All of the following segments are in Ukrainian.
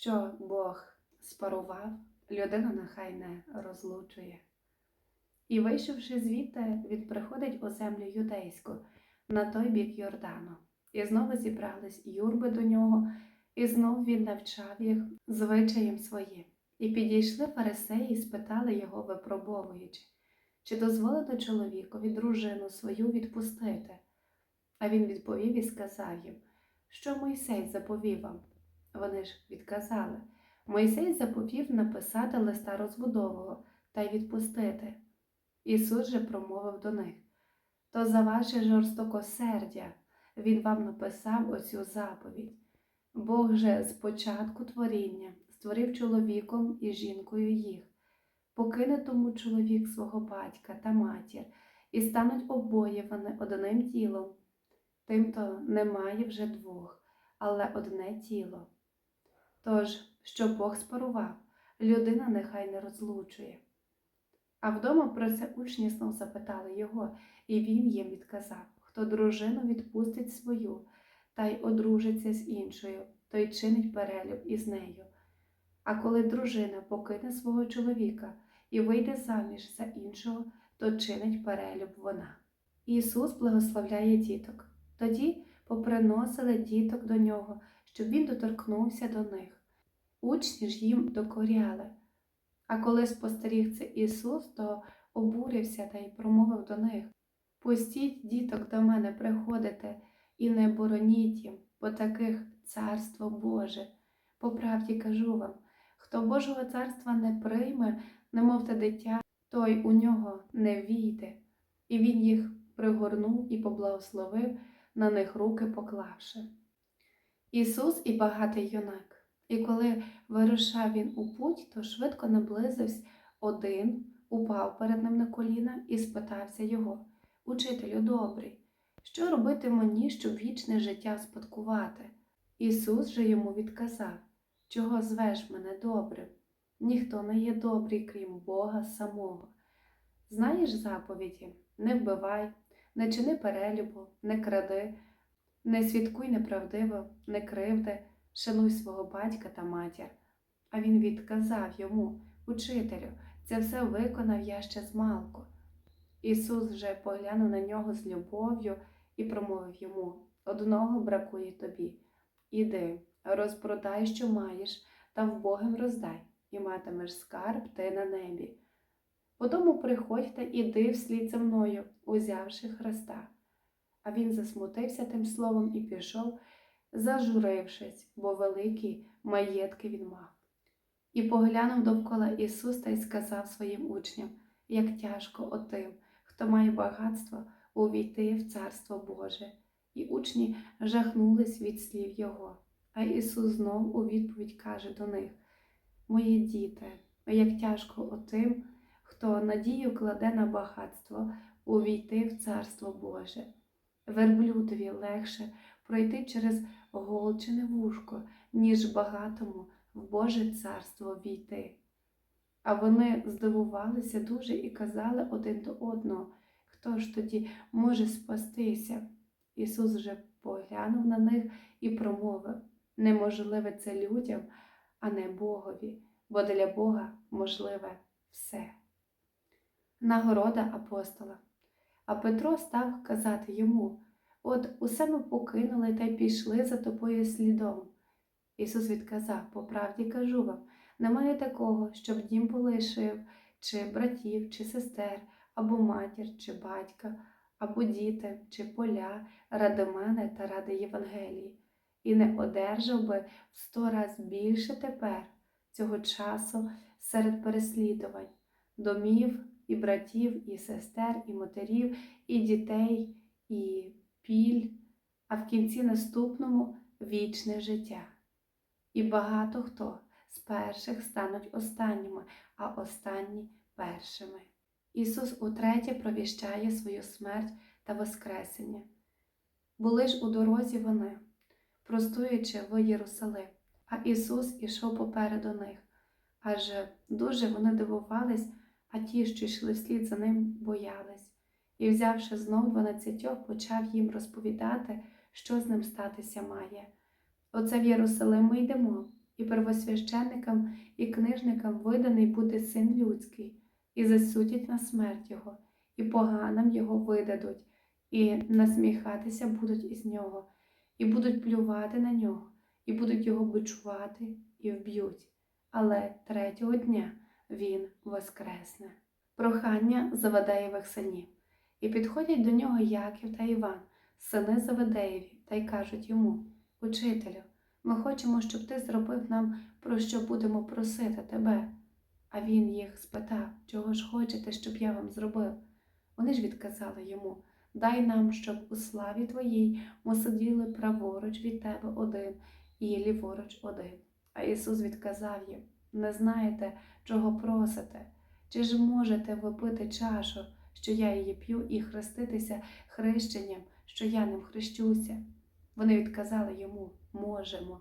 Що Бог спарував, людина нехай не розлучує. І, вийшовши звідти, він приходить у землю юдейську, на той бік Йордану. І знову зібрались юрби до нього, і знов він навчав їх звичаєм своїм. І підійшли фарисеї і спитали його, випробовуючи, чи дозволено чоловікові дружину свою відпустити. А він відповів і сказав їм, що Мойсей заповів вам. Вони ж відказали. Мойсей заповів написати листа розбудового та й відпустити. Ісус же промовив до них то за ваше жорстокосердя Він вам написав оцю заповідь. Бог же з початку творіння створив чоловіком і жінкою їх, покине тому чоловік свого батька та матір, і стануть обоє вони одним тілом. Тимто немає вже двох, але одне тіло. Тож, що Бог спарував, людина нехай не розлучує. А вдома про це учні знов запитали його, і він їм відказав, хто дружину відпустить свою та й одружиться з іншою, той чинить перелюб із нею. А коли дружина покине свого чоловіка і вийде заміж за іншого, то чинить перелюб вона. Ісус благословляє діток. Тоді поприносили діток до нього, щоб він доторкнувся до них. Учні ж їм докоряли. А коли спостеріг це Ісус, то обурився та й промовив до них Пустіть діток до мене приходити і не бороніть їм, бо таких царство Боже. По правді кажу вам, хто Божого царства не прийме, немов те дитя, той у нього не війде. І він їх пригорнув і поблагословив, на них руки поклавши. Ісус і багатий юнак. І коли вирушав він у путь, то швидко наблизився один, упав перед ним на коліна і спитався його Учителю добрий, що робити мені, щоб вічне життя спадкувати? Ісус же йому відказав Чого звеш мене добрим? Ніхто не є добрий, крім Бога самого. Знаєш заповіді не вбивай, не чини перелюбу, не кради, не свідкуй неправдиво, не кривди, шануй свого батька та матір. А він відказав йому, Учителю, це все виконав я ще змалку. Ісус вже поглянув на нього з любов'ю і промовив йому одного бракує тобі. Іди, розпродай, що маєш, та вбогим роздай, і матимеш скарб ти на небі. Потому приходь та іди вслід за мною, узявши Христа. А він засмутився тим словом і пішов, зажурившись, бо великі маєтки він мав. І поглянув довкола Ісус та й сказав своїм учням, як тяжко отим, хто має багатство увійти в Царство Боже. І учні жахнулись від слів Його. А Ісус знов у відповідь каже до них: Мої діти, як тяжко отим, хто надію кладе на багатство увійти в Царство Боже. Верблюдові легше пройти через голчене вушко, ніж багатому в Боже царство війти. А вони здивувалися дуже і казали один до одного, хто ж тоді може спастися. Ісус же поглянув на них і промовив неможливе це людям, а не Богові, бо для Бога можливе все. Нагорода апостола. А Петро став казати йому От усе ми покинули та пішли за тобою слідом. Ісус відказав по правді кажу вам немає такого, щоб дім полишив, чи братів, чи сестер, або матір, чи батька, або діти, чи поля ради мене та ради Євангелії, і не одержав би в сто раз більше тепер цього часу серед переслідувань, домів і братів, і сестер, і матерів, і дітей, і піль, а в кінці наступному вічне життя. І багато хто з перших стануть останніми, а останні першими. Ісус утретє провіщає свою смерть та Воскресення. Були ж у дорозі вони, простуючи в Єрусалим, а Ісус ішов попереду них. Аж дуже вони дивувались, а ті, що йшли вслід за ним, боялись, і, взявши знов дванадцятьох, почав їм розповідати, що з ним статися має. Оце в Єрусалим ми йдемо, і первосвященникам і книжникам виданий буде син людський, і засудять на смерть його, і поганам його видадуть, і насміхатися будуть із нього, і будуть плювати на нього, і будуть його бичувати і вб'ють. Але третього дня він воскресне. Прохання Завадеєвих синів. І підходять до нього Яків та Іван, сини Завадеєві, та й кажуть йому: Учителю, ми хочемо, щоб ти зробив нам, про що будемо просити тебе. А він їх спитав, чого ж хочете, щоб я вам зробив. Вони ж відказали йому: Дай нам, щоб у славі твоїй ми сиділи праворуч від тебе один і ліворуч один. А Ісус відказав їм: Не знаєте, чого просите, чи ж можете ви пити чашу, що я її п'ю, і хреститися хрещенням, що я ним хрещуся? Вони відказали йому можемо.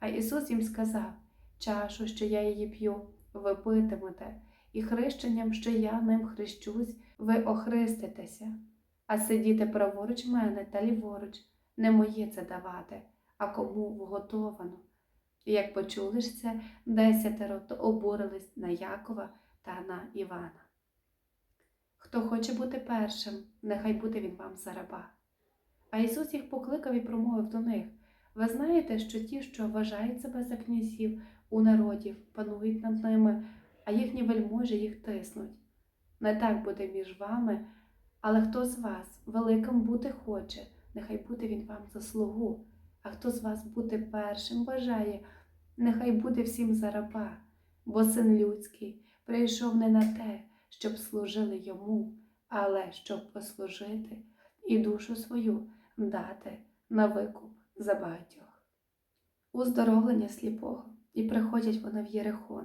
А Ісус їм сказав: чашу, що я її п'ю, ви питимете, і хрещенням, що я ним хрещусь, ви охриститеся. А сидіти праворуч мене та ліворуч, не моє це давати, а кому вготовано. І як почули ж це, десятеро, то обурились на Якова та на Івана. Хто хоче бути першим, нехай буде він вам за раба. А Ісус їх покликав і промовив до них: Ви знаєте, що ті, що вважають себе за князів у народів, панують над ними, а їхні вельможі їх тиснуть. Не так буде між вами, але хто з вас великим бути хоче, нехай буде він вам за слугу, а хто з вас бути першим бажає, нехай буде всім за раба, бо син людський прийшов не на те, щоб служили йому, але щоб послужити і душу свою дати на викуп за багатьох. Уздоровлення сліпого, і приходять вони в Єрихон.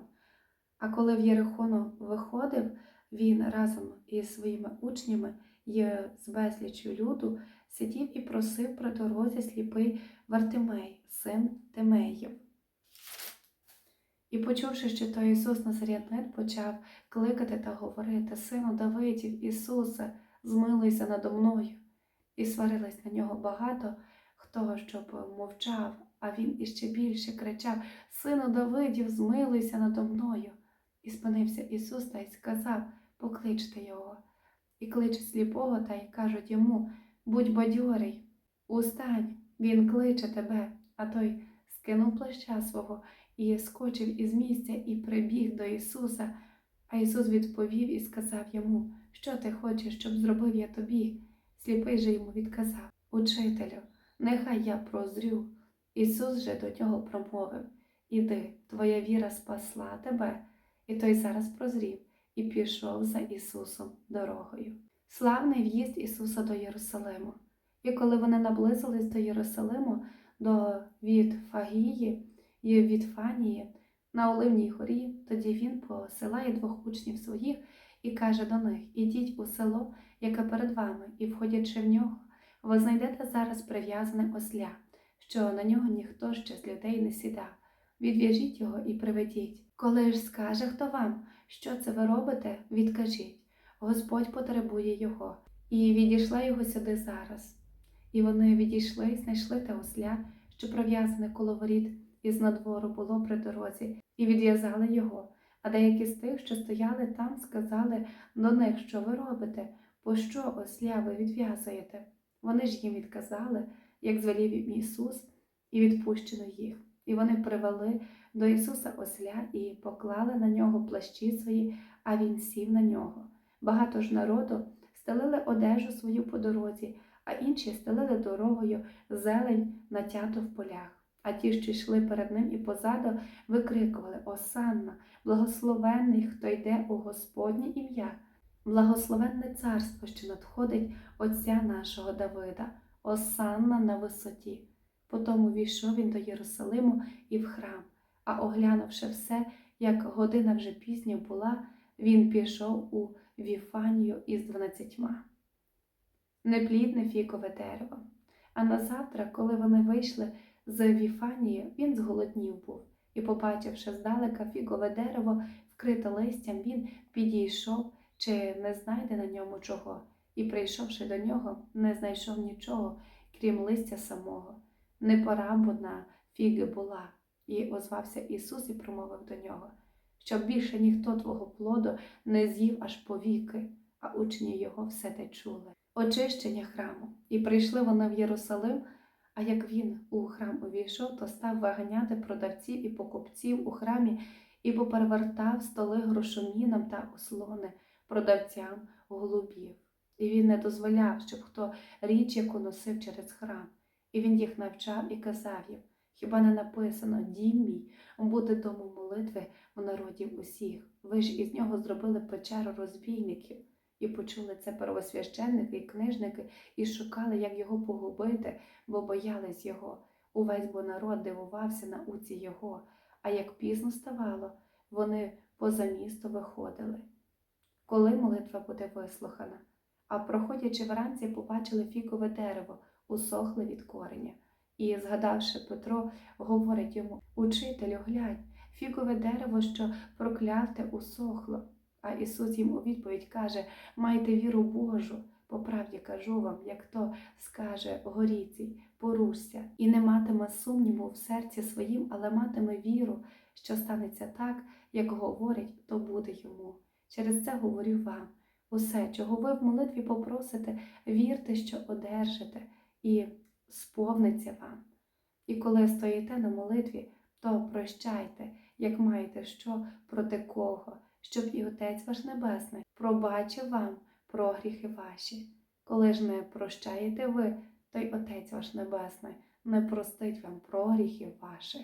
А коли в Єрихону виходив, він разом із своїми учнями і з безлічю люду сидів і просив при дорозі сліпий Вартимей, син Тимеїв. І почувши, що то Ісус Назарянин почав кликати та говорити, Сину Давидів, Ісусе, змилуйся надо мною. І сварились на нього багато хто, щоб мовчав, а він іще більше кричав Сину Давидів, змилуйся надо мною. І спинився Ісус та й сказав Покличте його. І кличе сліпого та й кажуть йому Будь бадьорий, устань, він кличе тебе, а той скинув плаща свого і скочив із місця і прибіг до Ісуса. А Ісус відповів і сказав йому, що ти хочеш, щоб зробив я тобі. Сліпий же йому відказав Учителю, нехай я прозрю. Ісус же до нього промовив Іди, твоя віра спасла тебе. І той зараз прозрів і пішов за Ісусом дорогою. Славний в'їзд Ісуса до Єрусалиму. І коли вони наблизились до Єрусалиму, до Вітфагії і Вітфанії на Оливній горі, тоді він посилає двох учнів своїх і каже до них: Ідіть у село, яке перед вами, і, входячи в нього, ви знайдете зараз прив'язане осля, що на нього ніхто ще з людей не сідав. Відв'яжіть його і приведіть. Коли ж скаже хто вам, що це ви робите, відкажіть Господь потребує його, і відійшла його сюди зараз. І вони відійшли знайшли те осля, що пров'язане коло воріт, і з надвору було при дорозі, і відв'язали його. А деякі з тих, що стояли там, сказали до них, що ви робите, пощо осля ви відв'язуєте? Вони ж їм відказали, як звелів їм Ісус, і відпущено їх. І вони привели до Ісуса осля і поклали на нього плащі свої, а Він сів на нього. Багато ж народу стелили одежу свою по дорозі, а інші стелили дорогою зелень натяту в полях. А ті, що йшли перед ним і позаду, викрикували Осанна, благословенний, хто йде у Господнє ім'я, благословенне царство, що надходить Отця нашого Давида, Осанна на висоті. Потім увійшов він до Єрусалиму і в храм, а оглянувши все, як година вже пізня була, він пішов у Віфанію із дванадцятьма. Неплідне фікове дерево. А назавтра, коли вони вийшли з Віфанії, він зголоднів був, і, побачивши здалека фігове дерево, вкрите листям, він підійшов, чи не знайде на ньому чого, і, прийшовши до нього, не знайшов нічого, крім листя самого. Не пора фіги була, І озвався Ісус і промовив до нього, щоб більше ніхто твого плоду не з'їв аж повіки, а учні його все те чули. Очищення храму. І прийшли вони в Єрусалим, а як він у храм увійшов, то став виганяти продавців і покупців у храмі і поперевертав столи грошомінам та ослони продавцям голубів. І він не дозволяв, щоб хто річ яку носив через храм. І він їх навчав і казав їм, хіба не написано дім мій, буде домом молитви у народів усіх. Ви ж із нього зробили печеру розбійників. І почули це первосвященники і книжники, і шукали, як його погубити, бо боялись його. Увесь бо народ дивувався науці його, а як пізно ставало, вони поза місто виходили. Коли молитва буде вислухана, а проходячи вранці, побачили фікове дерево, усохле від кореня. І, згадавши Петро, говорить йому Учителю, глянь, фікове дерево, що прокляте, усохло. А Ісус їм у відповідь каже: Майте віру Божу, по правді кажу вам, як хто скаже горіці, порушся, і не матиме сумніву в серці своїм, але матиме віру, що станеться так, як говорить, то буде йому. Через це говорю вам. Усе, чого ви в молитві попросите, вірте, що одержите, і сповниться вам. І коли стоїте на молитві, то прощайте, як маєте що проти кого, щоб і Отець ваш Небесний пробачив вам про гріхи ваші. Коли ж не прощаєте ви, то й Отець ваш Небесний не простить вам про гріхи ваших.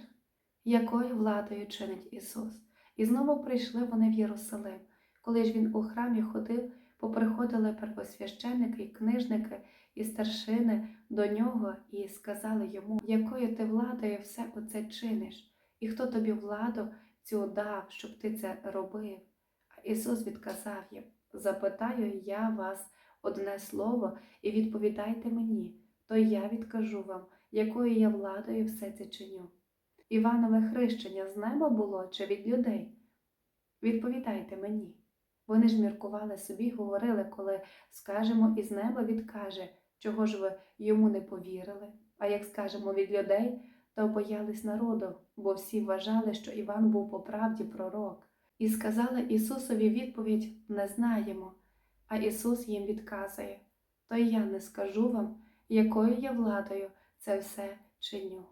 Якою владою чинить Ісус? І знову прийшли вони в Єрусалим. Коли ж він у храмі ходив, поприходили первосвященники і книжники і старшини до нього і сказали йому, якою ти владою все оце чиниш, і хто тобі владу цю дав, щоб ти це робив. А Ісус відказав їм: Запитаю я вас одне слово, і відповідайте мені, то я відкажу вам, якою я владою все це чиню. Іванове хрещення з неба було чи від людей? Відповідайте мені. Вони ж міркували собі, говорили, коли скажемо із неба відкаже, чого ж ви йому не повірили. А як скажемо від людей, то боялись народу, бо всі вважали, що Іван був по правді пророк. І сказали Ісусові відповідь не знаємо. А Ісус їм відказує: То я не скажу вам, якою я владою це все чиню.